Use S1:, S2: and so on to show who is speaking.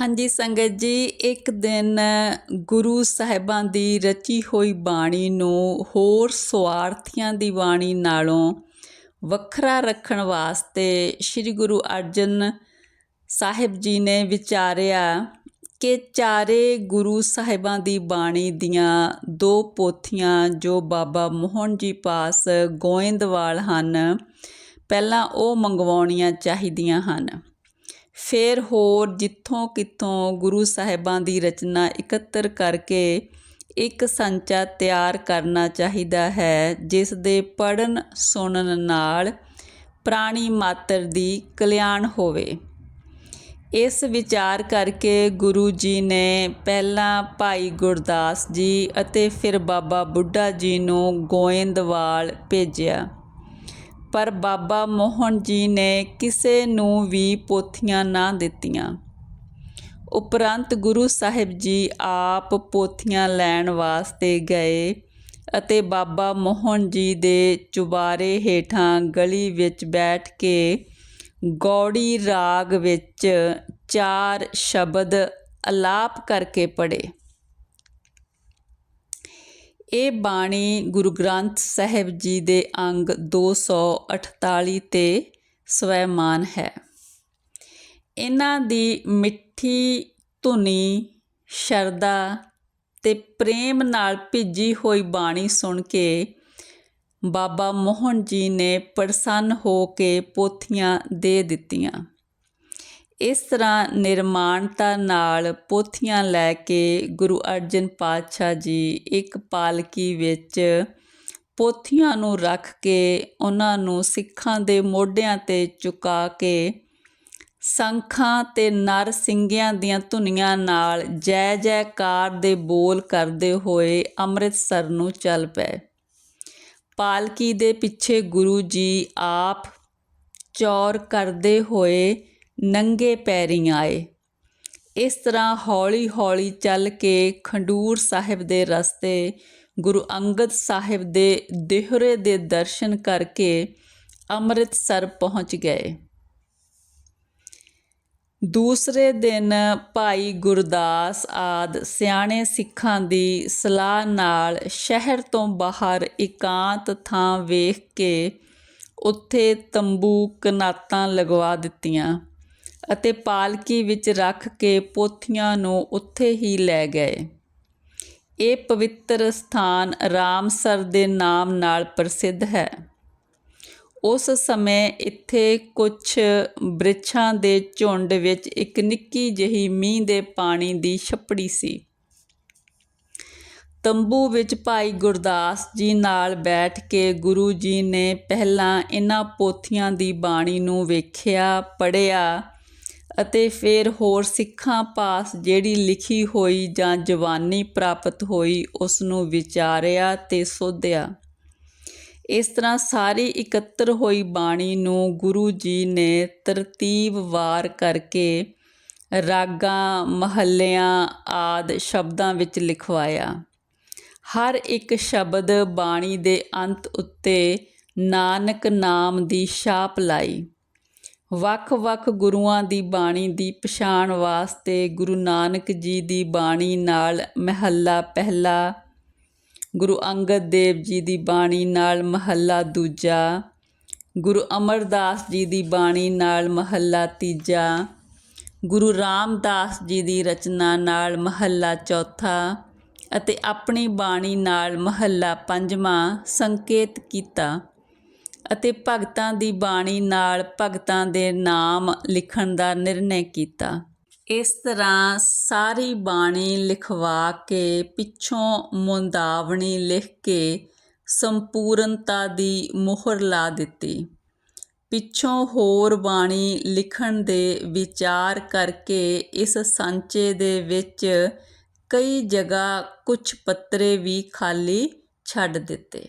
S1: ਹਾਂਜੀ ਸੰਗਤ ਜੀ, ਇੱਕ ਦਿਨ ਗੁਰੂ ਸਾਹਿਬਾਂ ਦੀ ਰਚੀ ਹੋਈ ਬਾਣੀ ਨੂੰ ਹੋਰ ਸਵਾਰਥੀਆਂ ਦੀ ਬਾਣੀ ਨਾਲੋਂ ਵੱਖਰਾ ਰੱਖਣ ਵਾਸਤੇ ਸ੍ਰੀ ਗੁਰੂ ਅਰਜਨ ਸਾਹਿਬ ਜੀ ਨੇ ਵਿਚਾਰਿਆ ਕਿ ਚਾਰੇ ਗੁਰੂ ਸਾਹਿਬਾਂ ਦੀ ਬਾਣੀ ਦੀਆਂ ਦੋ ਪੋਥੀਆਂ ਜੋ ਬਾਬਾ ਮੋਹਨ ਜੀ ਪਾਸ ਗੋਇੰਦਵਾਲ ਹਨ, ਪਹਿਲਾਂ ਉਹ ਮੰਗਵਾਉਣੀਆਂ ਚਾਹੀਦੀਆਂ ਹਨ। ਫਿਰ ਹੋਰ ਜਿੱਥੋਂ ਕਿੱਥੋਂ ਗੁਰੂ ਸਾਹਿਬਾਂ ਦੀ ਰਚਨਾ ਇਕੱਤਰ ਕਰਕੇ ਇੱਕ ਸੰਚਾ ਤਿਆਰ ਕਰਨਾ ਚਾਹੀਦਾ ਹੈ, ਜਿਸ ਦੇ ਪੜਨ ਸੁਣਨ ਨਾਲ ਪ੍ਰਾਣੀ ਮਾਤਰ ਦੀ ਕਲਿਆਣ ਹੋਵੇ। ਇਸ ਵਿਚਾਰ ਕਰਕੇ ਗੁਰੂ ਜੀ ਨੇ ਪਹਿਲਾਂ ਭਾਈ ਗੁਰਦਾਸ ਜੀ ਅਤੇ ਫਿਰ ਬਾਬਾ ਬੁੱਢਾ ਜੀ ਨੂੰ ਗੋਇੰਦਵਾਲ ਭੇਜਿਆ। ਪਰ ਬਾਬਾ ਮੋਹਨ ਜੀ ਨੇ ਕਿਸੇ ਨੂੰ ਵੀ ਪੋਥੀਆਂ ਨਾ ਦਿੱਤੀਆਂ। ਉਪਰੰਤ ਗੁਰੂ ਸਾਹਿਬ ਜੀ ਆਪ ਪੋਥੀਆਂ ਲੈਣ ਵਾਸਤੇ ਗਏ ਅਤੇ ਬਾਬਾ ਮੋਹਨ ਜੀ ਦੇ ਚੁਬਾਰੇ ਹੇਠਾਂ ਗਲੀ ਵਿੱਚ ਬੈਠ ਕੇ ਗੌੜੀ ਰਾਗ ਵਿੱਚ ਚਾਰ ਸ਼ਬਦ ਅਲਾਪ ਕਰਕੇ ਪੜ੍ਹੇ। ਇਹ ਬਾਣੀ ਗੁਰੂ ਗ੍ਰੰਥ ਸਾਹਿਬ ਜੀ ਦੇ ਅੰਗ 248 ਤੇ ਸਵੈਮਾਨ ਹੈ। ਇਹਨਾਂ ਦੀ ਮਿੱਠੀ ਧੁਨੀ ਸ਼ਰਦਾ ਤੇ ਪ੍ਰੇਮ ਨਾਲ ਭਿੱਜੀ ਹੋਈ ਬਾਣੀ ਸੁਣ ਕੇ ਬਾਬਾ ਮੋਹਨ ਜੀ ਨੇ ਪ੍ਰਸੰਨ ਹੋ ਕੇ ਪੋਥੀਆਂ ਦੇ ਦਿੱਤੀਆਂ। ਇਸ ਤਰ੍ਹਾਂ ਨਿਰਮਾਣਤਾ ਨਾਲ ਪੋਥੀਆਂ ਲੈ ਕੇ ਗੁਰੂ ਅਰਜਨ ਪਾਤਸ਼ਾਹ ਜੀ ਇੱਕ ਪਾਲਕੀ ਵਿੱਚ ਪੋਥੀਆਂ ਨੂੰ ਰੱਖ ਕੇ ਉਹਨਾਂ ਨੂੰ ਸਿੱਖਾਂ ਦੇ ਮੋਢਿਆਂ ਤੇ ਚੁਕਾ ਕੇ ਸੰਖਾਂ ਤੇ ਨਰ ਸਿੰਘਿਆਂ ਦੀਆਂ ਧੁਨੀਆਂ ਨਾਲ ਜੈ ਜੈਕਾਰ ਦੇ ਬੋਲ ਕਰਦੇ ਹੋਏ ਅੰਮ੍ਰਿਤਸਰ ਨੂੰ ਚੱਲ ਪਏ। ਪਾਲਕੀ ਦੇ ਪਿੱਛੇ ਗੁਰੂ ਜੀ ਆਪ ਚੌਰ ਕਰਦੇ ਹੋਏ ਨੰਗੇ ਪੈਰੀਂ ਆਏ। ਇਸ ਤਰ੍ਹਾਂ ਹੌਲੀ-ਹੌਲੀ ਚੱਲ ਕੇ ਖੰਡੂਰ ਸਾਹਿਬ ਦੇ ਰਸਤੇ, ਗੁਰੂ ਅੰਗਦ ਸਾਹਿਬ ਦੇ ਦੇਹਰੇ ਦੇ ਦਰਸ਼ਨ ਕਰਕੇ ਅੰਮ੍ਰਿਤਸਰ ਪਹੁੰਚ ਗਏ। ਦੂਸਰੇ ਦਿਨ ਭਾਈ ਗੁਰਦਾਸ ਆਦ ਸਿਆਣੇ ਸਿੱਖਾਂ ਦੀ ਸਲਾਹ ਨਾਲ ਸ਼ਹਿਰ ਤੋਂ ਬਾਹਰ ਇਕਾਂਤ ਥਾਂ ਵੇਖ ਕੇ ਉੱਥੇ ਤੰਬੂ ਕਨਾਤਾਂ ਲਗਵਾ ਦਿੱਤੀਆਂ। ਅਤੇ ਪਾਲਕੀ ਵਿੱਚ ਰੱਖ ਕੇ ਪੋਥੀਆਂ ਨੂੰ ਉੱਥੇ ਹੀ ਲੈ ਗਏ। ਇਹ ਪਵਿੱਤਰ ਸਥਾਨ ਰਾਮਸਰ ਦੇ ਨਾਮ ਨਾਲ ਪ੍ਰਸਿੱਧ ਹੈ। ਉਸ ਸਮੇਂ ਇੱਥੇ ਕੁਝ ਬ੍ਰਿਛਾਂ ਦੇ ਝੁੰਡ ਵਿੱਚ ਇੱਕ ਨਿੱਕੀ ਜਿਹੀ ਮੀਂਹ ਦੇ ਪਾਣੀ ਦੀ ਛੱਪੜੀ ਸੀ। ਤੰਬੂ ਵਿੱਚ ਭਾਈ ਗੁਰਦਾਸ ਜੀ ਨਾਲ ਬੈਠ ਕੇ ਗੁਰੂ ਜੀ ਨੇ ਪਹਿਲਾਂ ਇਹਨਾਂ ਪੋਥੀਆਂ ਦੀ ਬਾਣੀ ਨੂੰ ਵੇਖਿਆ ਪੜਿਆ ਅਤੇ ਫਿਰ ਹੋਰ ਸਿੱਖਾਂ ਪਾਸ ਜਿਹੜੀ ਲਿਖੀ ਹੋਈ ਜਾਂ ਜਵਾਨੀ ਪ੍ਰਾਪਤ ਹੋਈ ਉਸ ਨੂੰ ਵਿਚਾਰਿਆ ਤੇ ਸੋਧਿਆ। ਇਸ ਤਰ੍ਹਾਂ ਸਾਰੀ ਇਕੱਤਰ ਹੋਈ ਬਾਣੀ ਨੂੰ ਗੁਰੂ ਜੀ ਨੇ ਤਰਤੀਬ ਵਾਰ ਕਰਕੇ ਰਾਗਾਂ, ਮਹੱਲਿਆਂ ਆਦ ਸ਼ਬਦਾਂ ਵਿੱਚ ਲਿਖਵਾਇਆ। ਹਰ ਇੱਕ ਸ਼ਬਦ ਬਾਣੀ ਦੇ ਅੰਤ ਉੱਤੇ ਨਾਨਕ ਨਾਮ ਦੀ ਛਾਪ ਲਾਈ। ਵੱਖ-ਵੱਖ ਗੁਰੂਆਂ ਦੀ ਬਾਣੀ ਦੀ ਪਛਾਣ ਵਾਸਤੇ ਗੁਰੂ ਨਾਨਕ ਜੀ ਦੀ ਬਾਣੀ ਨਾਲ ਮਹੱਲਾ ਪਹਿਲਾ, ਗੁਰੂ ਅੰਗਦ ਦੇਵ ਜੀ ਦੀ ਬਾਣੀ ਨਾਲ ਮਹੱਲਾ ਦੂਜਾ, ਗੁਰੂ ਅਮਰਦਾਸ ਜੀ ਦੀ ਬਾਣੀ ਨਾਲ ਮਹੱਲਾ ਤੀਜਾ, ਗੁਰੂ ਰਾਮਦਾਸ ਜੀ ਦੀ ਰਚਨਾ ਨਾਲ ਮਹੱਲਾ ਚੌਥਾ ਅਤੇ ਆਪਣੀ ਬਾਣੀ ਨਾਲ ਮਹੱਲਾ ਪੰਜਵਾਂ ਸੰਕੇਤ ਕੀਤਾ। ਅਤੇ ਭਗਤਾਂ ਦੀ ਬਾਣੀ ਨਾਲ ਭਗਤਾਂ ਦੇ ਨਾਮ ਲਿਖਣ ਦਾ ਨਿਰਣੈ ਕੀਤਾ। ਇਸ ਤਰ੍ਹਾਂ ਸਾਰੀ ਬਾਣੀ ਲਿਖਵਾ ਕੇ, ਪਿੱਛੋਂ ਮੁੰਦਾਵਣੀ ਲਿਖ ਕੇ ਸੰਪੂਰਨਤਾ ਦੀ ਮੋਹਰ ਲਾ ਦਿੱਤੀ। ਪਿੱਛੋਂ ਹੋਰ ਬਾਣੀ ਲਿਖਣ ਦੇ ਵਿਚਾਰ ਕਰਕੇ ਇਸ ਸਾਂਚੇ ਦੇ ਵਿੱਚ ਕਈ ਜਗ੍ਹਾ ਕੁਝ ਪੱਤਰੇ ਵੀ ਖਾਲੀ ਛੱਡ ਦਿੱਤੇ।